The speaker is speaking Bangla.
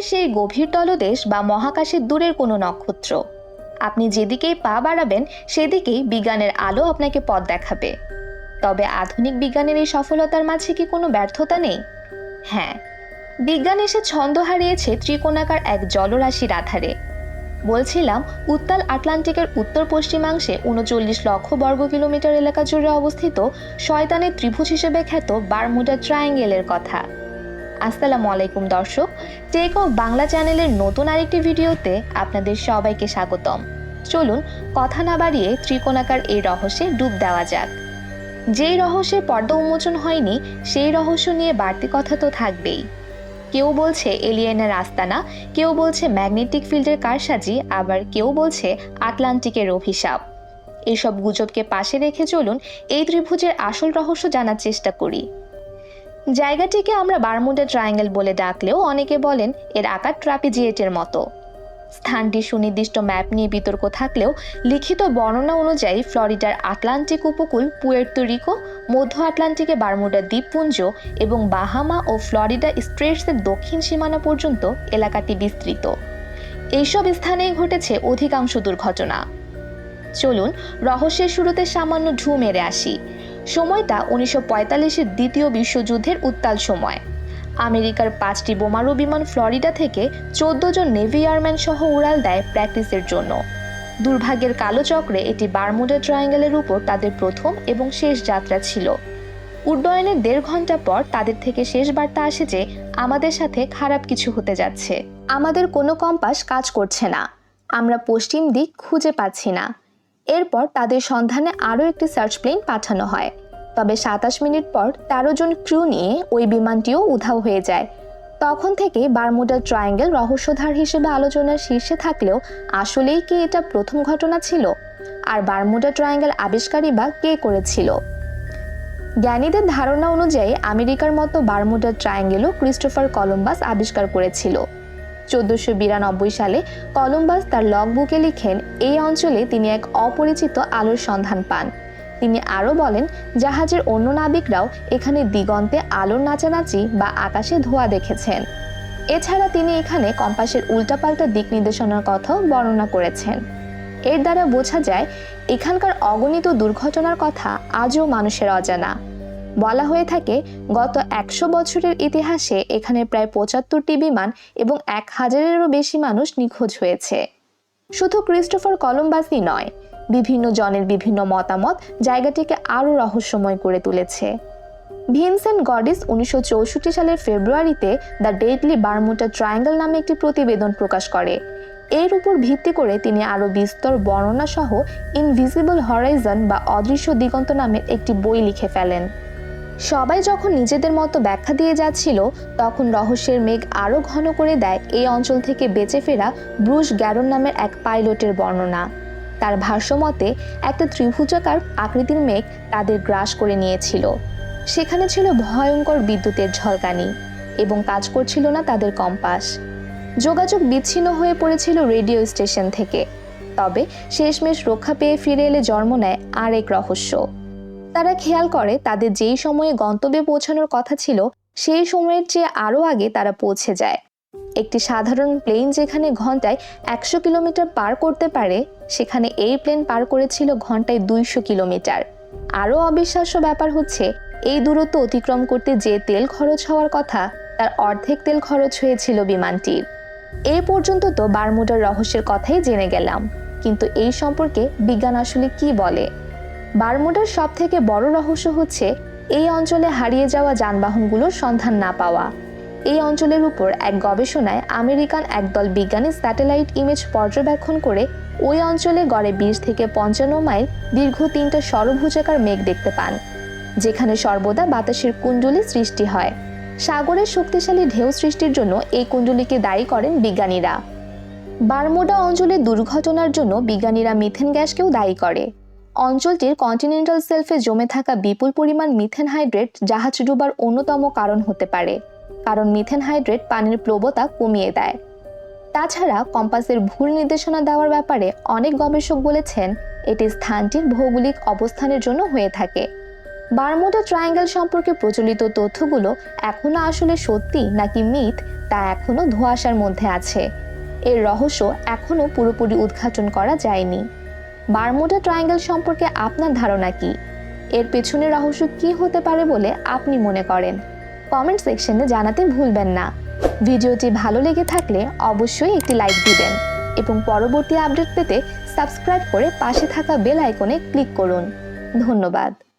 বিজ্ঞানের সেই গভীর তলদেশ বা মহাকাশের দূরের কোনো নক্ষত্র। আপনি যেদিকেই পা বাড়াবেন, সেদিকেই বিজ্ঞানের আলো আপনাকে পথ দেখাবে। তবে আধুনিক বিজ্ঞানের এই সফলতার মাঝে কি কোনো ব্যর্থতা নেই? হ্যাঁ বিজ্ঞান এসে ছন্দ হারিয়েছে ত্রিকোণাকার এক জলরাশির আধারে। বলছিলাম, উত্তাল আটলান্টিকের উত্তর পশ্চিমাংশে উনচল্লিশ লক্ষ বর্গ কিলোমিটার এলাকা জুড়ে অবস্থিত শয়তানের ত্রিভুজ হিসেবে খ্যাত বারমুডা ট্রায়াঙ্গেলের কথা। আসসালামু আলাইকুম দর্শক টেক অফ বাংলা চ্যানেলের নতুন আরেকটি ভিডিওতে আপনাদের সবাইকে স্বাগতম। চলুন কথা না বাড়িয়ে ত্রিকোণাকার এই রহস্যে ডুব দেওয়া যাক। যেই রহস্যের পর্দা উন্মোচন হয়নি, সেই রহস্য নিয়ে বাড়তি কথা তো থাকবেই। কেউ বলছে এলিয়েনের আস্তানা, কেউ বলছে ম্যাগনেটিক ফিল্ডের কারসাজি, আবার কেউ বলছে আটলান্টিকের অভিশাপ। এসব গুজবকে পাশে রেখে চলুন এই ত্রিভুজের আসল রহস্য জানার চেষ্টা করি। জায়গাটিকে আমরা বারমুডা ট্রায়াঙ্গেল বলে ডাকলেও অনেকে বলেন এর আকার ট্রাপিজিয়েটের মতো। স্থানটি সুনির্দিষ্ট ম্যাপ নিয়ে বিতর্ক থাকলেও লিখিত বর্ণনা অনুযায়ী ফ্লোরিডার আটলান্টিক উপকূল, পুয়ের্তো রিকো, মধ্য আটলান্টিকে বারমুডা দ্বীপপুঞ্জ এবং বাহামা ও ফ্লোরিডা স্ট্রেটসের দক্ষিণ সীমানা পর্যন্ত এলাকাটি বিস্তৃত। এইসব স্থানেই ঘটেছে অধিকাংশ দুর্ঘটনা। চলুন রহস্যের শুরুতে সামান্য ঢু মেরে আসি। সময়টা উনিশশো পঁয়তাল্লিশের দ্বিতীয় বিশ্বযুদ্ধের উত্তাল সময়। আমেরিকার পাঁচটি বোমারু বিমান ফ্লোরিডা থেকে চোদ্দ জন নেভি এয়ারম্যান সহ উড়াল দেয় প্র্যাকটিসের জন্য। দুর্ভাগ্যের কালো চক্রে এটি বারমুডা ট্রায়াঙ্গেলের উপর তাদের প্রথম এবং শেষ যাত্রা ছিল। উড্ডয়নের দেড় ঘণ্টা পর তাদের থেকে শেষ বার্তা আসে যে, আমাদের সাথে খারাপ কিছু হতে যাচ্ছে। আমাদের কোনো কম্পাস কাজ করছে না। আমরা পশ্চিম দিক খুঁজে পাচ্ছি না। এরপর তাদের সন্ধানে আরও একটি সার্চ প্লেন পাঠানো হয়। তবে সাতাশ মিনিট পর তেরো জন ক্রু নিয়ে ওই বিমানটিও উধাও হয়ে যায়। তখন থেকে বারমুডা ট্রায়াঙ্গেল রহস্যধার হিসেবে আলোচনার শীর্ষে থাকলেও আসলেই কি এটা প্রথম ঘটনা ছিল? আর বারমুডা ট্রায়াঙ্গেল আবিষ্কারই বা কে করেছিল? জ্ঞানীদের ধারণা অনুযায়ী আমেরিকার মতো বারমুডা ট্রায়াঙ্গেলও ক্রিস্টোফার কলম্বাস আবিষ্কার করেছিল। চোদ্দোশো বিরানব্বই সালে কলম্বাস তার লগবুকে লিখেন, এই অঞ্চলে তিনি এক অপরিচিত আলোর সন্ধান পান। তিনি আরও বলেন, জাহাজের অন্য নাবিকরাও এখানে দিগন্তে আলোর নাচানাচি বা আকাশে ধোঁয়া দেখেছেন। এছাড়া তিনি এখানে কম্পাসের উল্টাপাল্টা দিক নির্দেশনার কথাও বর্ণনা করেছেন। এর দ্বারা বোঝা যায়, এখানকার অগণিত দুর্ঘটনার কথা আজও মানুষের অজানা। বলা হয়ে থাকে, গত একশো বছরের ইতিহাসে এখানে প্রায় পঁচাত্তরটি বিমান এবং এক হাজারেরও বেশি মানুষ নিখোঁজ হয়েছে। শুধু ক্রিস্টোফার কলম্বাসই নয়, বিভিন্ন জনের বিভিন্ন মতামত জায়গাটিকে আরও রহস্যময় করে তুলেছে। ভিনসেন্ট গডিস উনিশশো চৌষট্টি সালের ফেব্রুয়ারিতে দ্য ডেডলি বারমুটা ট্রায়াঙ্গেল নামে একটি প্রতিবেদন প্রকাশ করে। এর উপর ভিত্তি করে তিনি আরও বিস্তর বর্ণনা সহ ইনভিজিবল হরাইজন বা অদৃশ্য দিগন্ত নামের একটি বই লিখে ফেলেন। সবাই যখন নিজেদের মতো ব্যাখ্যা দিয়ে যাচ্ছিল, তখন রহস্যের মেঘ আরও ঘন করে দেয় এই অঞ্চল থেকে বেঁচে ফেরা ব্রুশ গ্যারন নামের এক পাইলটের বর্ণনা। তার ভাষ্যমতে, একটা ত্রিভুজাকার আকৃতির মেঘ তাদের গ্রাস করে নিয়েছিল। সেখানে ছিল ভয়ঙ্কর বিদ্যুতের ঝলকানি এবং কাজ করছিল না তাদের কম্পাস। যোগাযোগ বিচ্ছিন্ন হয়ে পড়েছিল রেডিও স্টেশন থেকে। তবে শেষমেশ রক্ষা পেয়ে ফিরে এলে জন্ম নেয় আরেক রহস্য। তারা খেয়াল করে তাদের যেই সময়ে গন্তব্যে পৌঁছানোর কথা ছিল, সেই সময়ের চেয়ে আরও আগে তারা পৌঁছে যায়। একটি সাধারণ প্লেন যেখানে ঘন্টায় একশো কিলোমিটার পার করতে পারে, সেখানে এই প্লেন পার করেছিল ঘন্টায় দুইশো কিলোমিটার। আরও অবিশ্বাস্য ব্যাপার হচ্ছে, এই দূরত্ব অতিক্রম করতে যে তেল খরচ হওয়ার কথা, তার অর্ধেক তেল খরচ হয়েছিল বিমানটির। এ পর্যন্ত তো বারমুডার রহস্যের কথাই জেনে গেলাম। কিন্তু এই সম্পর্কে বিজ্ঞান আসলে কি বলে? বারমুডার সব থেকে বড় রহস্য হচ্ছে এই অঞ্চলে হারিয়ে যাওয়া যানবাহনগুলোর সন্ধান না পাওয়া। এই অঞ্চলের উপর এক গবেষণায় আমেরিকান একদল বিজ্ঞানী স্যাটেলাইট ইমেজ পর্যবেক্ষণ করে ওই অঞ্চলে গড়ে বিশ থেকে পঞ্চান্ন মাইল দীর্ঘ তিনটা সরভুজাকার মেঘ দেখতে পান, যেখানে সর্বদা বাতাসের কুণ্ডলী সৃষ্টি হয়। সাগরের শক্তিশালী ঢেউ সৃষ্টির জন্য এই কুণ্ডলীকে দায়ী করেন বিজ্ঞানীরা। বারমুডা অঞ্চলে দুর্ঘটনার জন্য বিজ্ঞানীরা মিথেন গ্যাসকেও দায়ী করে। অঞ্চলটির কন্টিনেন্টাল সেলফে জমে থাকা বিপুল পরিমাণ মিথেন হাইড্রেট জাহাজ ডুবার অন্যতম কারণ হতে পারে, কারণ মিথেন হাইড্রেট পানির প্লবতা কমিয়ে দেয়। তাছাড়া কম্পাসের ভুল নির্দেশনা দেওয়ার ব্যাপারে অনেক গবেষক বলেছেন, এটি স্থানটির ভৌগোলিক অবস্থানের জন্য হয়ে থাকে। বারমুডা ট্রায়াঙ্গেল সম্পর্কে প্রচলিত তথ্যগুলো এখনও আসলে সত্যি নাকি মিথ, তা এখনও ধোঁয়াশার মধ্যে আছে। এর রহস্য এখনও পুরোপুরি উদ্ঘাটন করা যায়নি। বারমুডা ট্রায়াঙ্গেল সম্পর্কে আপনার ধারণা কি? এর পেছনে রহস্য কি হতে পারে বলে আপনি মনে করেন? কমেন্ট সেকশনে জানাতে ভুলবেন না। ভিডিওটি ভালো লেগে থাকলে অবশ্যই একটি লাইক দিবেন এবং পরবর্তী আপডেট পেতে সাবস্ক্রাইব করে পাশে থাকা বেল আইকনে ক্লিক করুন। ধন্যবাদ।